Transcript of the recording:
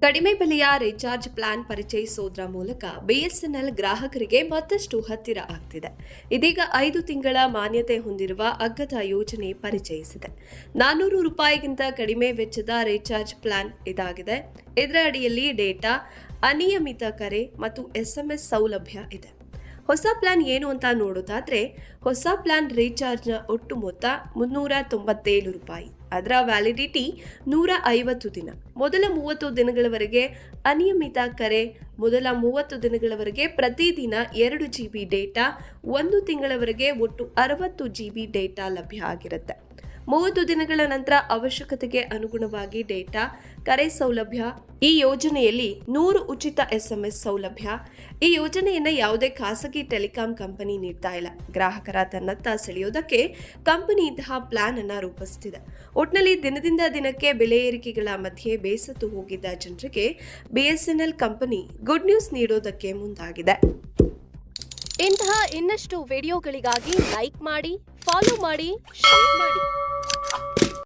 ಕಡಿಮೆ ಬೆಲೆಯ recharge plan ಪರಿಚಯಿಸೋದ್ರ ಮೂಲಕ ಬಿಎಸ್ಎನ್ಎಲ್ ಗ್ರಾಹಕರಿಗೆ ಮತ್ತಷ್ಟು ಹತ್ತಿರ ಆಗ್ತಿದೆ. ಇದೀಗ ಐದು ತಿಂಗಳ ಮಾನ್ಯತೆ ಹೊಂದಿರುವ ಅಗ್ಗದ ಯೋಜನೆ ಪರಿಚಯಿಸಿದೆ. ನಾನ್ನೂರು ರೂಪಾಯಿಗಿಂತ ಕಡಿಮೆ ವೆಚ್ಚದ ರೀಚಾರ್ಜ್ ಪ್ಲಾನ್ ಇದಾಗಿದೆ. ಇದರ ಅಡಿಯಲ್ಲಿ ಡೇಟಾ, ಅನಿಯಮಿತ ಕರೆ ಮತ್ತು ಎಸ್ಎಂಎಸ್ ಸೌಲಭ್ಯ ಇದೆ. ಹೊಸ ಪ್ಲಾನ್ ಏನು ಅಂತ ನೋಡೋದಾದರೆ, ಹೊಸ ಪ್ಲಾನ್ ರೀಚಾರ್ಜ್ನ ಒಟ್ಟು ಮೊತ್ತ ಮುನ್ನೂರ ತೊಂಬತ್ತೇಳು ರೂಪಾಯಿ. ಅದರ ವ್ಯಾಲಿಡಿಟಿ ನೂರ ಐವತ್ತು ದಿನ. ಮೊದಲ ಮೂವತ್ತು ದಿನಗಳವರೆಗೆ ಅನಿಯಮಿತ ಕರೆ, ಮೊದಲ ಮೂವತ್ತು ದಿನಗಳವರೆಗೆ ಪ್ರತಿದಿನ ಎರಡು ಜಿ ಬಿ ಡೇಟಾ ಒಂದು ತಿಂಗಳವರೆಗೆ ಒಟ್ಟು ಅರವತ್ತು ಜಿ ಬಿ ಡೇಟಾ ಲಭ್ಯ ಆಗಿರುತ್ತೆ. ಮೂವತ್ತು ದಿನಗಳ ನಂತರ ಅವಶ್ಯಕತೆಗೆ ಅನುಗುಣವಾಗಿ ಡೇಟಾ, ಕರೆ ಸೌಲಭ್ಯ, ಈ ಯೋಜನೆಯಲ್ಲಿ ನೂರು ಉಚಿತ ಎಸ್ಎಂಎಸ್ ಸೌಲಭ್ಯ. ಈ ಯೋಜನೆಯನ್ನ ಯಾವುದೇ ಖಾಸಗಿ ಟೆಲಿಕಾಂ ಕಂಪನಿ ನೀಡ್ತಾ ಇಲ್ಲ. ಗ್ರಾಹಕರ ತನ್ನತ್ತ ಸೆಳೆಯೋದಕ್ಕೆ ಕಂಪನಿ ಇಂತಹ ಪ್ಲಾನ್ ಅನ್ನ ರೂಪಿಸುತ್ತಿದೆ ಒಟ್ನಲ್ಲಿ ದಿನದಿಂದ ದಿನಕ್ಕೆ ಬೆಲೆ ಏರಿಕೆಗಳ ಮಧ್ಯೆ ಬೇಸತ್ತು ಹೋಗಿದ್ದ ಜನರಿಗೆ ಬಿಎಸ್ಎನ್ಎಲ್ ಕಂಪನಿ ಗುಡ್ ನ್ಯೂಸ್ ನೀಡೋದಕ್ಕೆ ಮುಂದಾಗಿದೆ. ಇಂತಹ ಇನ್ನಷ್ಟು ವಿಡಿಯೋಗಳಿಗಾಗಿ ಲೈಕ್ ಮಾಡಿ, ಫಾಲೋ ಮಾಡಿ, ಶೇರ್ ಮಾಡಿ.